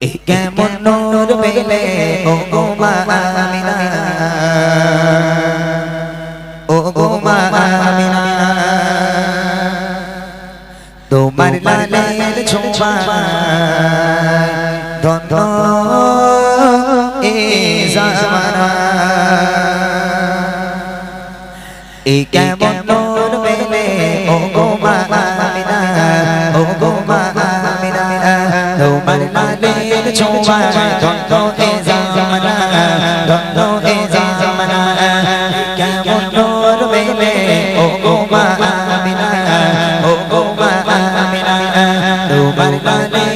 কেমন নূর পেলে ও গো ও গো মা আমিনা। তোমার লালের ছোঁয়া ধন্য এ জামানা। এ কেমন নূর পেলে ও গো মা তোমার লালের ছোঁয়া ধন্য এ জামানা ধন্য এ জামানা কেমন নূর পেলে ও গো মা আমিনা ও গো মা আমিনা তোমার লালের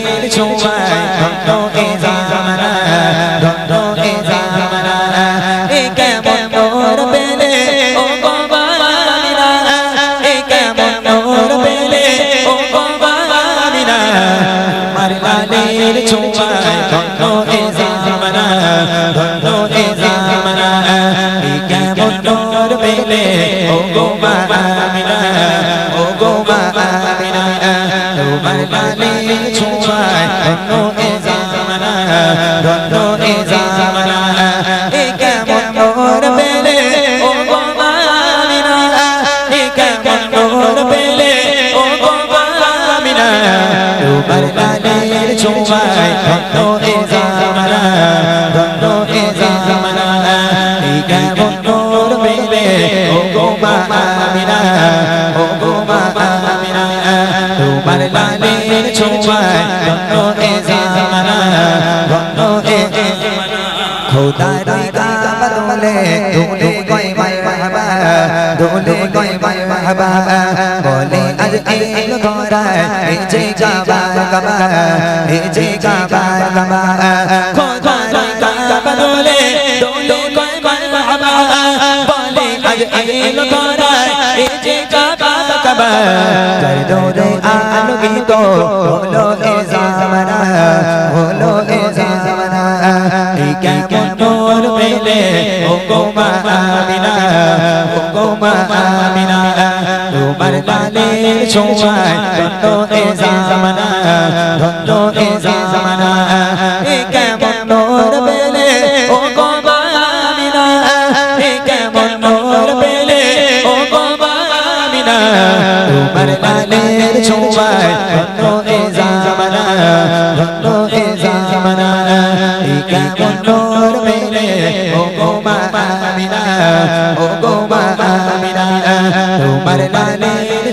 তোমার লালের ছোঁয়া, ধন্য এ জামানা, ধন্য এ জামানা। এ কেমন নূর পেলে ও গো মা ও গো মা তোমার লালের ছোঁয়া, ধন্য এ জামানা, ধন্য এ জামানা। তোমার লালের ছোঁয়া ধন্য এ জামানা ধন্য এ জামানা। এ কেমন নূর পেলে ও গো মা আমিনা ও গো মা আমিনা। তোমার লালের ছোঁয়া ধন্য এ জামানা ধন্য এ জামানা। খোদা রইগা বদলে দোলে গয় মাই মাহবা, দোলে গয় মাই মাহবা। বলে আজ এই ঘরা এই যে গাবা গাবা এই যে গাবা গাবা খোদা রইগা বদলে দোলে গয় মাই মাহবা বলে আজ এই ঘরা এই যে গাবা গাবা কর দো আলোকিত হলো এ জামানা হলো এ জামানা এই কেমন নূর পেলে ও গো মা আমিনা ও গো মা আমিনা তোমার লালের ছোঁয়ায় ধন্য এ জামানা, ধন্য এ জামানা। এই কেমন নূর পেলে, ও গো মা আমিনা এই কেমন নূর পেলে, ও গো মা আমিনা তোমার লালের ছোঁয়ায় ধন্য এ জামানা, ধন্য এ জামানা। এই কেমন নূর পেলে, ও গো মা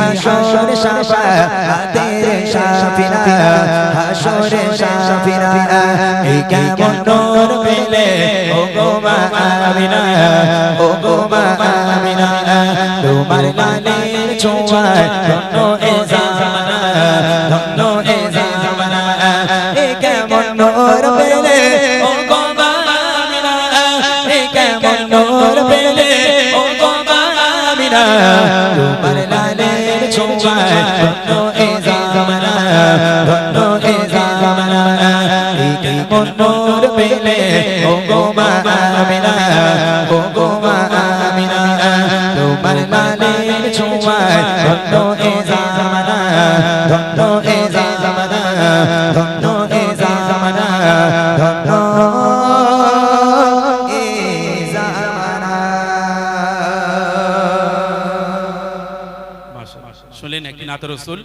হাসর শাফা হাতের শাফিনা হাসর শাফিনা, এই কেমন নূর পেলে? ও গো মা ও গো মা তোমার লালের ছোঁয়ায় ধন্য এ ছোঁয়ায় ধন্য এ জামানা ধন্য এ জামানা এই কেমন নূর পেলে ও গো মা আমিনা ও গো মা আমিনা তোমার লালের ছোঁয়ায় ধন্য এ জামানা ধন্য এ শুনলেন একটি নাত রসুল।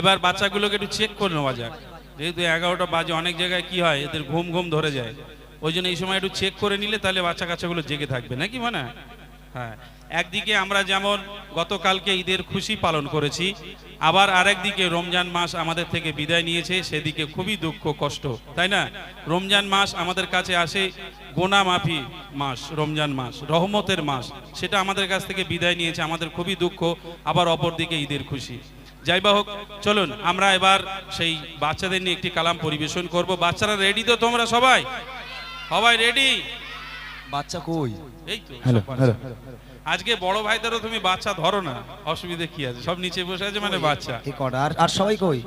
এবার বাচ্চাগুলোকে একটু চেক করে নেওয়া যাক। যেহেতু এগারোটা বাজে, অনেক জায়গায় কি হয়, এদের ঘুম ঘুম ধরে যায়। ওই জন্য এই সময় একটু চেক করে নিলে তাহলে বাচ্চা কাচ্চাগুলো জেগে থাকবে, নাকি মানে? হ্যাঁ। একদিকে আমরা যেমন গতকালকে ঈদের খুশি পালন করেছি, আবার আরেকদিকে রমজান মাস আমাদের থেকে বিদায় নিয়েছে, সেদিকে খুবই দুঃখ, কষ্ট, তাই না? রমজান মাস আমাদের কাছে আসে গোনা মাফি মাস রমজান মাস রহমতের মাস সেটা আমাদের কাছ থেকে বিদায় নিয়েছে আমাদের খুবই দুঃখ আবার অপরদিকে ঈদের খুশি। যাই বা হোক চলুন আমরা এবার সেই বাচ্চাদের নিয়ে একটি কালাম পরিবেশন করব। বাচ্চারা রেডি তো তোমরা সবাই? সবাই রেডি বাচ্চা কই? এই তো হ্যালো হ্যালো। আজকে বড় ভাইদেরও তুমি বাচ্চা ধরো না অসুবিধা কি আছে? সব নিচে বসে আছে মানে বাচ্চা। আর আর সবাই কই?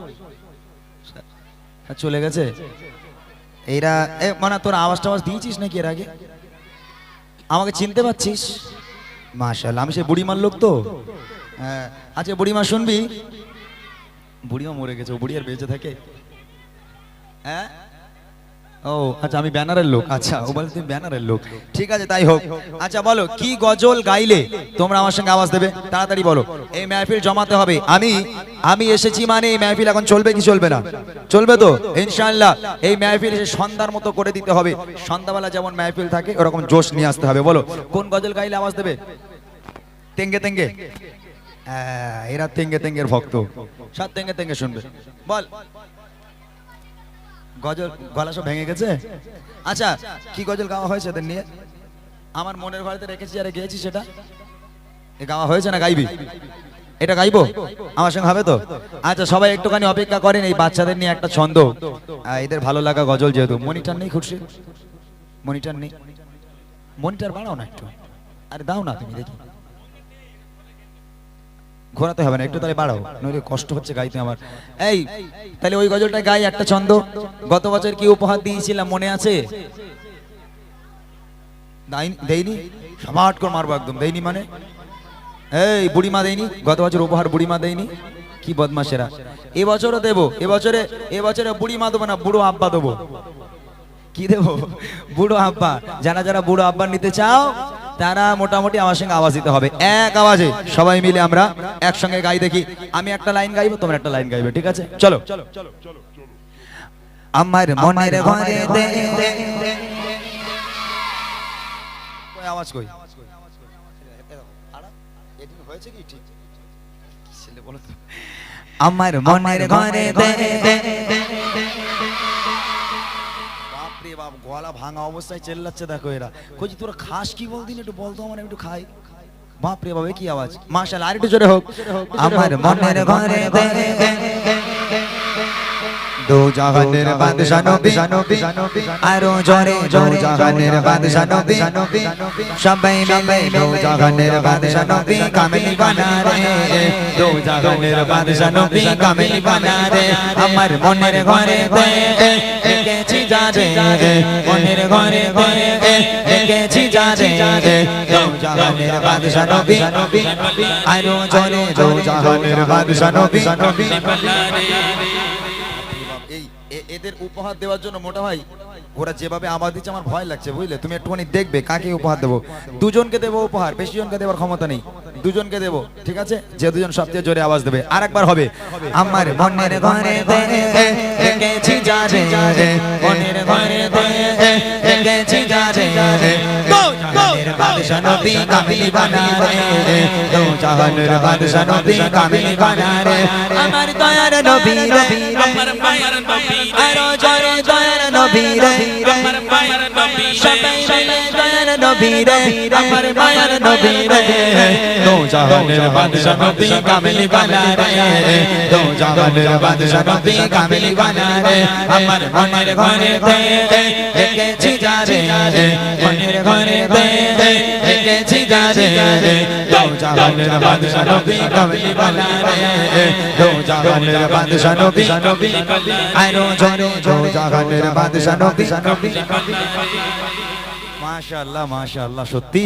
আর চলে গেছে? এরা মানে তোর আওয়াজ টাওয়াজ দিয়েছিস নাকি এর আগে? আমাকে চিনতে পারছিস? মাশাল আমি সে বুড়িমার লোক তো। হ্যাঁ আচ্ছা বুড়িমা শুনবি? বুড়িমা মরে গেছে বুড়ি আর বেঁচে থাকে। হ্যাঁ? ও আচ্ছা আমি ব্যানারের লোক। আচ্ছা ও বলে তুমি ব্যানারের লোক। ঠিক আছে তাই হোক। আচ্ছা বলো কি গজল গাইলে তোমরা আমার সঙ্গে আওয়াজ দেবে? তাড়াতাড়ি বলো। এই মেহফিল জমাতে হবে। আমি আমি এসেছি মানে এই মেহফিল এখন চলবে কি চলবে না? চলবে তো? ইনশাআল্লাহ। এই মেহফিল এসে সন্ধ্যার মতো করে দিতে হবে। সন্ধ্যাবেলা যেমন মেহফিল থাকে ওরকম জোশ নিয়ে আসতে হবে। বলো কোন গজল গাইলে আওয়াজ দেবে? তেঙ্গে তেঙ্গে। হ্যাঁ, এরা তেঙ্গে তেঙ্গের ভক্ত। সব তেঙ্গে তেঙ্গে শুনবে। বল। গজল, গলা সব ভেঙে গেছে? আচ্ছা কি গজল গাওয়া হয়েছে এদের নিয়ে? আমার মনের ঘরেতে রেখেছি, আরে গেয়েছি সেটা? এ গাওয়া হয়েছে না গাইবি? এটা গাইবো? আমার সঙ্গে হবে তো? আচ্ছা সবাই একটুখানি অপেক্ষা করেন, এই বাচ্চাদের নিয়ে একটা ছন্দ। এদের ভালো লাগা গজল যেহেতু। মনিটার নেই খুশি মনিটার নেই? মনিটার বাড়াও না একটু। আরে দাও না তুমি, দেখি। ঘোরাতে হবে না, একটু তাহলে বাড়াও, নইলে কষ্ট হচ্ছে গাইতে আমার। এই, তাহলে ওই গজলটা গাই একটা ছন্দ। গত বছর কি উপহার দিয়েছিলাম, মনে আছে? দাইনি- দেইনি সমাট করে মারবো একদম দেইনি মানে? এই, বুড়িমা দেয়নি, গত বছর উপহার বুড়িমা দেয়নি? কি বদমাসেরা এবছরও দেবো, এবছরে এবছরে বুড়িমা দেবো না, বুড়ো আব্বা দেবো। কি দেবো? বুড়ো আব্বা, যারা যারা বুড়ো আব্বা নিতে চাও তারা মোটামুটি আমার সঙ্গে আওয়াজ দিতে হবে। এক আওয়াজে সবাই মিলে আমরা একসঙ্গে গাই দেখি। আমি একটা লাইন গাইবো তোমরা একটা লাইন গাইবে ঠিক আছে? চলো। আমার মনের ঘরে আওয়াজ কই? হয়েছে কি ঠিক আমার মনের ঘরে গলা ভাঙা অবস্থায় চেল্লাচ্ছে দেখো এরা। কই তোরা খাস কি বলদিন? একটু বলতো আমার একটু খাই। বাপ রে বাবা কি আওয়াজ? মাশাআল্লাহ আর একটু জোরে হোক। আমার মনের ঘরে। দে জাহানের বাদশা নবী, আরও জোরে জোরে জাহানের বাদশা নবী, সবাই মিলে দো জাহানের বাদশা নবী কামিনী বানা রে দো জাহানের বাদশা নবী কামিনী বানা রে আমার মনের ঘরে দে দেখেছি যা রে মনের ঘরে দে দেখেছি যা রে দো জাহানের বাদশা নবী, আরও জোরে, দো জাহানের বাদশা নবী। এদের উপহার দেওয়ার জন্য মোটা ভাই, ওরা যেভাবে আওয়াজ দিচ্ছে আমার ভয় লাগছে, বুঝলে? তুমি একটুখানি দেখবে কাকে উপহার দেবো। দুজনকে দেবো উপহার বেশি জনকে দেওয়ার ক্ষমতা নেই। দুজনকে দেবো, ঠিক আছে? যে দুজন সবচেয়ে জোরে আওয়াজ দেবে। আর একবার হবে। আমার মনের ঘরে দেখেছি যা রে মনের ঘরে দেখেছি যা বাদশা নবী কামিনী বানা রে দো জাহানের বাদশা নবী কামিনী বানা রে আমার দয়ার নবী নবী আমার মায়ের নবী রে, আরও দয়ার নবী রে। আমার মায়ের নবী সবাই মিলে দয়ার নবী রে। আমার মায়ের নবী রে। দো জাহানের বাদশা নবী কামিনী বানা রে দো জাহানের বাদশা নবী কামিনী বানা রে আমার মনের ঘরে। সত্যি?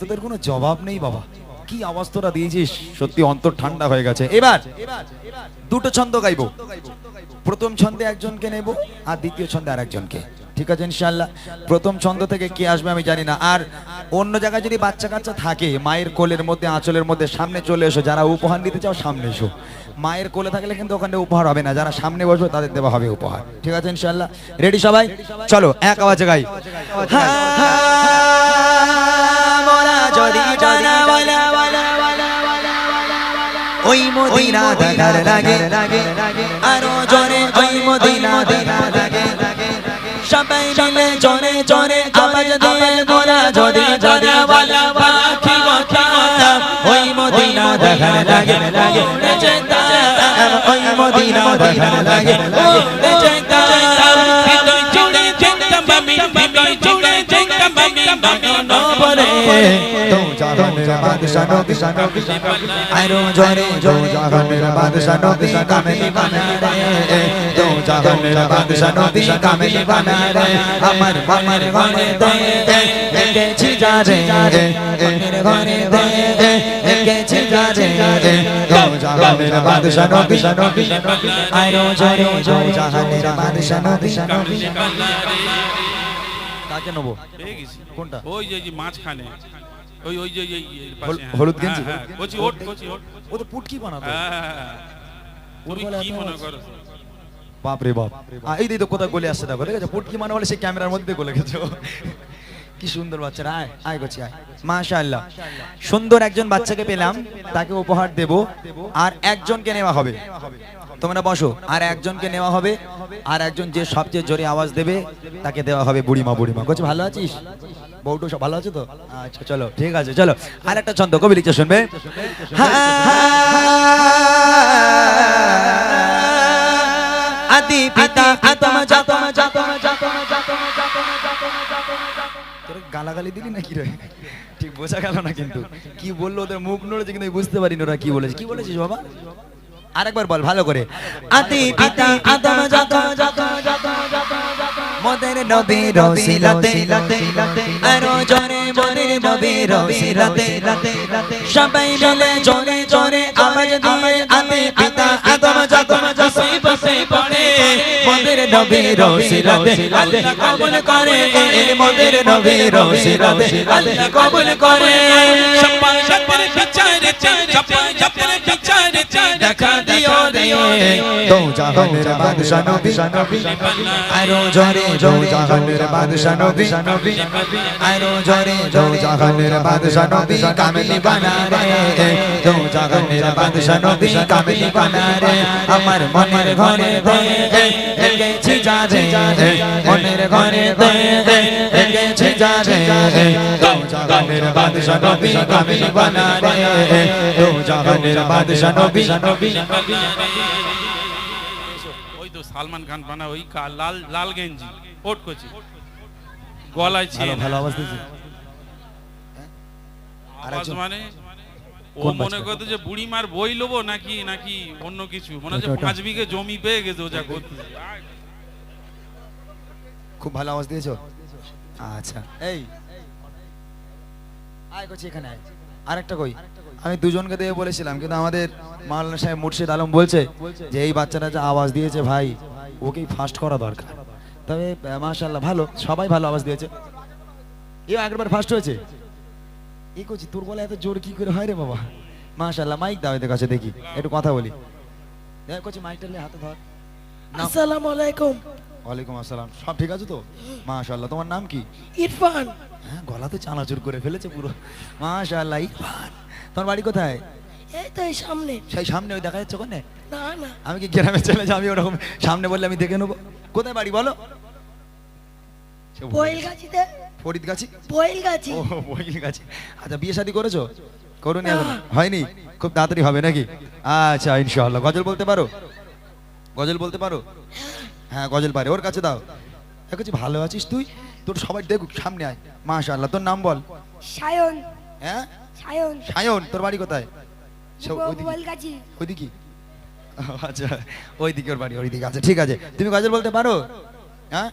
তোদের কোনো জবাব নেই বাবা। কি আওয়াজ তোরা দিয়েছিস? সত্যি অন্তর ঠান্ডা হয়ে গেছে। এবার দুটো ছন্দ গাইবো। প্রথম ছন্দে একজনকে নেব আর দ্বিতীয় ছন্দে আর একজনকে ঠিক আছে, ইনশাআল্লাহ। প্রথম ছন্দ থেকে কে আসবে আমি জানি না। আর অন্য জায়গায় যদি বাচ্চা কাচ্চা থাকে, মায়ের কোলের মধ্যে, আঁচলের মধ্যে সামনে চলে এসো। যারা উপহার নিতে চাও, সামনে এসো। মায়ের কোলে থাকলে কিন্তু ওখানে উপহার হবে না। যারা সামনে বসবে, তাদের দেওয়া হবে উপহার। ঠিক আছে, ইনশাআল্লাহ। রেডি সবাই? চলো, এক আওয়াজে গাই। ওই মদিনা দেখার লাগে। আরও জোরে, ওই মদিনা দেখার আমায় মোরা যদি জরা বালা পাখি কথা ওই মদিনা দেখার লাগে লাগে ওই মদিনা দেখার লাগে বাদশানো দিশানো আইরো জরে জো জাহানের বাদশানো দিশা কামে কামে দো জাহানের বাদশা নবী কামেলি বানা আমার আমার ঘরে দে দেখেছি যা রে ঘরে দে দেখেছি যা জাহানের বাদশা নবী আরও জোরে দো জাহানের বাদশা নবী কাকে নেব? কোনটা? ওই যে মাঝখানে। ওই ওই যে ওই যে এর পাশে, হল- হলুদ গেঞ্জি? হ্যাঁ, হ্যাঁ, ওট কচি ওট। ও তো পুটকি বানাতো হ্যাঁ। তুমি কি মনে করো। বাপ। রে বাপ এই দিই তো কোথায় গলে আসছে দেখো দেখেছ পুটকি মানে বলে সেই ক্যামেরার মধ্যে গলে গেছো। কি সুন্দর বাচ্চারা আয় আয় গছি আয়। মাশাআল্লাহ। সুন্দর একজন বাচ্চাকে পেলাম, তাকে উপহার দেব, আর একজনকে নেওয়া হবে। তোমরা বসো, আর একজনকে নেওয়া হবে, আর একজন যে সবচেয়ে জোরে আওয়াজ দেবে, তাকে দেওয়া হবে বুড়িমা বুড়িমা। কচি, ভালো আছিস? বউটু সব ভালো আছে তো? আচ্ছা চলো, ঠিক আছে, চলো। আর একটা ছন্দ, কবি লিখছে, শুনবে? আদি পিতা আতম জাতম জাতম জাতম জাতম জাতম জাতম তোর গালাগালি দিলি নাকি রে ঠিক বোঝা গেল না কিন্তু কি বলল ওদের মুখ নড়েছে কিন্তু বুঝতে পারিনি ওরা কি বলেছে কি বলেছিস বাবা আরেকবার বল ভালো করে আদি পিতা আদম জাতম জাতম জাতম জাতম মোদের নবী রসিলাতে আরও জোরে মোদের নবী রসিলাতে সবাই মিলে জোরে জোরে আওয়াজ দিয়ে আদি মোদের নবীর সিরাতে আল্লাহ কবুল করে মোদের নবীর সিরাতে আল্লাহ কবুল করে। সপ্পা সপ্পার বিচারে সপ্পা সপ্পার বিচারে দো জাহানের বাদশা নবী আরও জোরে জো জাহানের বাদশা নবী আরও জোরে জো জাহানের বাদশা নবী কামিনী বানা রে দো জাহানের বাদশা নবী কামিনী বানা রে আমার মনের ঘরে দে গেছি যা রে মনের ঘরে দে গেছি যা রে দো জাহানের বাদশা নবী কামিনী বানা রে দো জাহানের ওই তো সালমান খান বানা ওই কা- লাল লাল গেঞ্জি ওট কচি। গলায় ছিল ভালো আওয়াজ দিয়েছি। আওয়াজ আরেকজন- মানে? ও মনে? করতো যে বুড়িমার বই লোবো নাকি নাকি অন্য কিছু? মনে হচ্ছে। পাঁচ বিঘে জমি পেয়ে গেছে ও যা করতে। খুব ভালো আওয়াজ দিয়েছ? আচ্ছা। এই। আয় করছি এখানে আয়। আরেকটা কই? আমি দুজনকে দিয়ে বলেছিলাম কিন্তু আমাদের মাওলানা সাহেব মুর্শিদ আলম বলছে যে এই বাচ্চাটা যে আওয়াজ দিয়েছে ভাই ওকেই ফার্স্ট করা দরকার। তবে মাশাল্লাহ ভালো সবাই ভালো আওয়াজ দিয়েছে। এও আগেরবার ফার্স্ট হয়েছে। এই করছি তোর বলে এত জোর কি করে হয় রে বাবা? মাশাল্লাহ মাইক দাও এদের কাছে দেখি একটু কথা বলি। দেখ করছি মাইকটা নিয়ে হাতে ধর। আসসালামু আলাইকুম। ওয়ালাইকুম আসসালাম। সব ঠিক আছে তো? মাশাআল্লাহ তোমার নাম কি? ইরফান। হ্যাঁ গলাতে চানাচুর করে ফেলেছে পুরো। মাশাআল্লাহ ইরফান। তোমার বাড়ি কোথায়? এই তো এই সামনে। সেই সামনে ওই দেখা যাচ্ছে ওখানে না না। আমি কি গ্রামে চলে যাই আমি ওরকম সামনে বললে আমি দেখে নেব। কোথায় বাড়ি বলো? ও আচ্ছা বিয়ে শাদী করেছ? করুনি এখন। হয়নি? খুব তাড়াতাড়ি হবে নাকি? আচ্ছা ইনশাআল্লাহ। গজল বলতে পারো? গজল বলতে পারো? হ্যাঁ গজল পারে। ওর কাছে দাও। দেখছি ভালো আছিস তুই। তোর সবাই দেখুক সামনে আয়। মাশাআল্লাহ। তোর নাম বল। সায়ন। হ্যাঁ? সায়ন। সায়ন তোর বাড়ি কোথায়? ওইদিকে। আচ্ছা ওইদিকে ওর বাড়ি ওইদিকে আচ্ছা ঠিক আছে। তুমি গজল বলতে পারো? হ্যাঁ?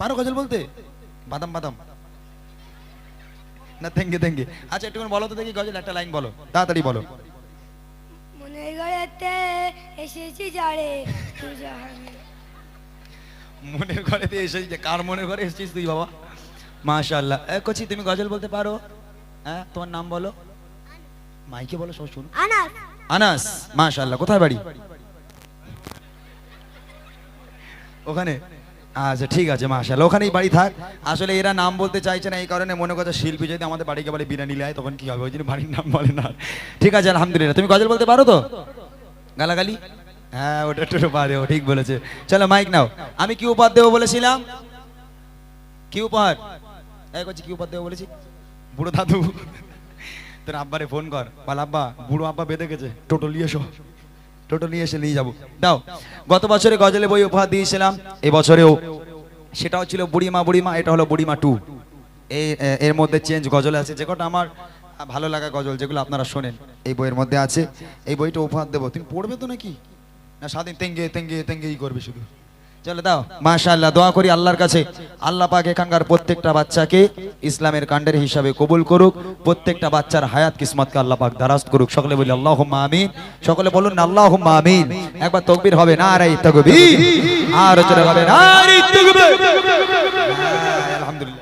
পারো গজল বলতে? বাদাম বাদাম। না থ্যাংকে থ্যাংকে আচ্ছা একটু বলো তো দেখি গজল একটা লাইন বলো। তাড়াতাড়ি বলো। মনের ঘরেতে এসেছি জাহানে মনের ঘরেতে এসেছিস যে কার মনের ঘরে এসেছিস তুই বাবা? মাশাআল্লাহ। কচি তুমি গজল বলতে পারো? হ্যাঁ তোমার নাম বলো? মাইকে বলো সব শুনো আনাস। আনাস মাশাআল্লাহ কোথায় বাড়ি? ওখানে? আচ্ছা ঠিক আছে মাশাআল্লাহ ওখানেই বাড়ি থাক। আসলে এরা নাম বলতে চাইছে না এই কারণে মনে করছে শিল্পী যদি আমাদের বাড়িকে বলে বিরিয়ানি লাই তখন কি হবে? ওই জন্য বাড়ির নাম বলে না। ঠিক আছে আলহামদুলিল্লাহ। তুমি গজল বলতে পারো তো? গালাগালি? হ্যাঁ ওটা একটু পারে ও ঠিক বলেছে। চলো মাইক নাও। আমি কি উপহার দেবো বলেছিলাম? কি উপহার? এই করছি কি উপহার দেবো বলেছি? বুড়ো দাদু, তোর আব্বারে ফোন কর। বল, আব্বা, বুড়ো আব্বা বেঁধে গেছে। টোটো নিয়ে এসো। টোটো নিয়ে এসে নিয়ে যাব। দাও। গত বছরে গজলে বই উপহার দিয়েছিলাম, এবছরেও। সেটাও ছিল বুড়িমা বুড়িমা, এটা হলো বুড়িমা টু। এর মধ্যে চেঞ্জ গজল আছে। যে কটা আমার ভালো লাগা গজল, যেগুলো আপনারা শোনেন, এই বইয়ের মধ্যে আছে। এই বইটা উপহার দেবো। তুমি পড়বে তো নাকি? না, স্বাধীন, তেঙ্গে তেঙ্গে, তেঙ্গেই করবে শুধু। চলে দাও। মাশাআল্লাহ, দোয়া করি আল্লাহর কাছে। আল্লাহ পাক এখানকার প্রত্যেকটা বাচ্চাকে ইসলামের কাণ্ডের হিসাবে কবুল করুক, প্রত্যেকটা বাচ্চার হায়াত কিসমতকে আল্লাহ পাক দারাজ করুক। সকলে বলি, আল্লাহুম্মা আমিন। সকলে বলুন না আল্লাহুম্মা আমিন। একবার তকবির হবে না রে তাকবীর। আর চলে হবে না আলহামদুলিল্লাহ।